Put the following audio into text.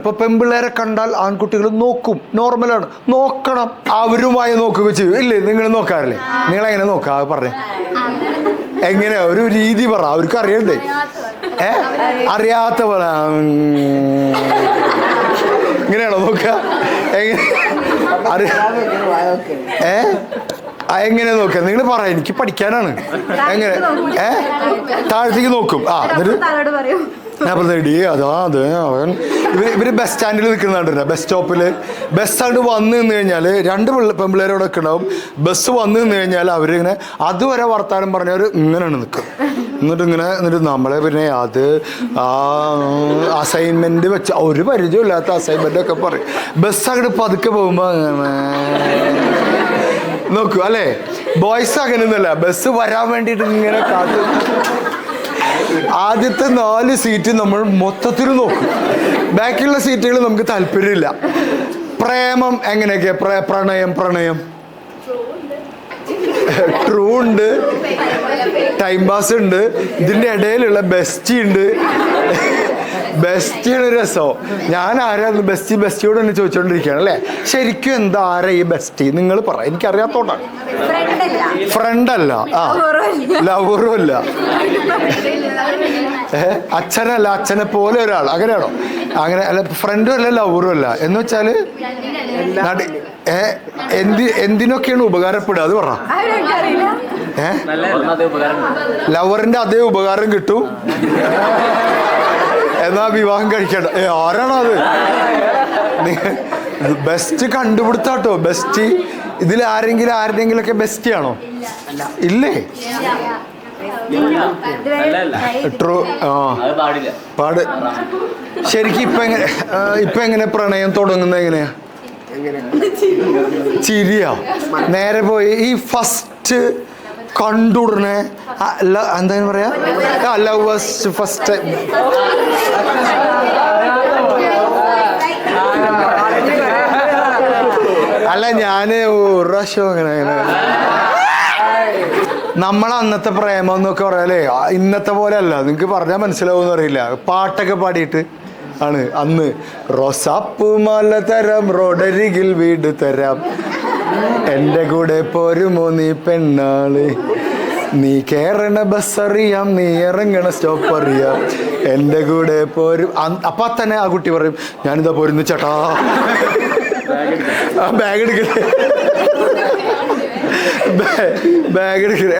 ഇപ്പൊ പെമ്പിള്ളേരെ കണ്ടാൽ ആൺകുട്ടികൾ നോക്കും. നോർമലാണ് നോക്കണം. അവരുമായി നോക്കുക ചെയ്യും. ഇല്ലേ? നിങ്ങൾ നോക്കാറില്ലേ? നിങ്ങൾ എങ്ങനെ നോക്കാ? പറഞ്ഞേ. എങ്ങനെയാ ഒരു രീതി പറ. അവർക്ക് അറിയണ്ടേ? ഏ? അറിയാത്ത പോലെ. ഇങ്ങനെയാണോ നോക്ക? എങ്ങനെ? ഏ? എങ്ങനെ നോക്കുക നിങ്ങൾ പറ. എനിക്ക് പഠിക്കാനാണ്. എങ്ങനെ? ഏ? താഴത്തേക്ക് നോക്കും. ആ എന്നിട്ട്? ഞാൻ പറഞ്ഞി അതാ അത് അവൻ ഇവർ ഇവർ ബസ് സ്റ്റാൻഡിൽ നിൽക്കുന്നുണ്ട് ബസ് സ്റ്റോപ്പിൽ ബസ് സ്റ്റാൻഡ് വന്നു നിന്ന് കഴിഞ്ഞാൽ രണ്ട് പിള്ള പെമ്പിള്ളേരോടെ ഒക്കെ ഉണ്ടാവും ബസ് വന്നു നിന്ന് കഴിഞ്ഞാൽ അവരിങ്ങനെ അതുവരെ വർത്താനം പറഞ്ഞവർ ഇങ്ങനെയാണ് നിൽക്കും എന്നിട്ട് ഇങ്ങനെ എന്നിട്ട് നമ്മളെ പിന്നെ അത് ആ അസൈൻമെന്റ് വെച്ച ഒരു പരിചയമില്ലാത്ത അസൈൻമെന്റ് ഒക്കെ പറയും. ബസ് അങ്ങോട്ട് പതുക്കെ പോകുമ്പോൾ നോക്കൂ അല്ലേ? ബോയ്സ് അങ്ങനെയൊന്നുമല്ല ബസ് വരാൻ വേണ്ടിയിട്ട് ഇങ്ങനെ കാത്തു ആദ്യത്തെ നാല് സീറ്റ് നമ്മൾ മൊത്തത്തിൽ നോക്കും. ബാക്കിയുള്ള സീറ്റുകൾ നമുക്ക് താല്പര്യമില്ല. പ്രേമം എങ്ങനെയൊക്കെ പ്രണയം പ്രണയം. ട്രൂ ഉണ്ട്. ടൈം പാസ് ഉണ്ട്. ഇതിന്റെ ഇടയിലുള്ള ബെസ്റ്റി ഉണ്ട്. ബെസ്റ്റിയാണ് രസം. ഞാൻ ആരായിരുന്നു ബെസ്റ്റി ബെസ്റ്റിയോട് തന്നെ ചോദിച്ചോണ്ടിരിക്കുകയാണ് അല്ലേ? ശരിക്കും എന്താ ആരാ ഈ ബെസ്റ്റി? നിങ്ങൾ പറ. എനിക്കറിയാത്തോട്ടാണ് ഫ്രണ്ടല്ല. അല്ല ഫ്രണ്ട് അല്ല ആ. ലവറും അല്ല ഏ? അച്ഛനല്ല അച്ഛനെ പോലെ ഒരാൾ. അങ്ങനെയാണോ? അങ്ങനെ അല്ല ഫ്രണ്ടും അല്ല ലവറും അല്ല. എന്ന് വെച്ചാൽ എന്തി എന്തിനൊക്കെയാണ് ഉപകാരപ്പെടുക? അത് പറ. ഏ? ഉപകാരം ലവറിന്റെ അതേ ഉപകാരം കിട്ടും. എന്നാ വിവാഹം കഴിക്കണ്ട? ഏ ആരാണത് അത്? ബെസ്റ്റ് കണ്ടുപിടുത്താട്ടോ. ബെസ്റ്റ് ഇതിൽ ആരെങ്കിലും ആരുടെങ്കിലും ഒക്കെ ബെസ്റ്റ് ആണോ? ഇല്ലേ? ട്രൂ ആ. പാട്. ശരിക്കും ഇപ്പൊ എങ്ങനെ ഇപ്പൊ എങ്ങനെ പ്രണയം തുടങ്ങുന്നത് എങ്ങനെയാ? ചിരിയാ. നേരെ പോയി ഈ ഫസ്റ്റ് കണ്ടുടനെ എന്താ പറയാ? ലവ് ഫസ്റ്റ് ടൈം അല്ല ഞാൻ ഒരു അങ്ങനെ അങ്ങനെ. അന്നത്തെ പ്രേമം എന്നൊക്കെ പറയാലേ അല്ലേ ഇന്നത്തെ പോലെ അല്ല. നിങ്ങൾക്ക് പറഞ്ഞാൽ മനസ്സിലാവുമെന്ന് അറിയില്ല. പാട്ടൊക്കെ പാടിയിട്ട് ആണ്. അന്ന് റോസാപ്പൂ മല തരാം റോഡരികിൽ വീട് തരാം. എന്റെ കൂടെ പോരുമോ നീ പെണ്ണാൾ? നീ കേറണ ബസ് അറിയാം നീ ഇറങ്ങണ സ്റ്റോപ്പ് അറിയാം. എന്റെ കൂടെ പോരും. അപ്പൊ തന്നെ ആ കുട്ടി പറയും ഞാനിതാ പോരുന്നു ചേട്ടാ. ആ ബാഗ് എടുക്കട്ടെ ബാഗ് എടുക്കട്ടെ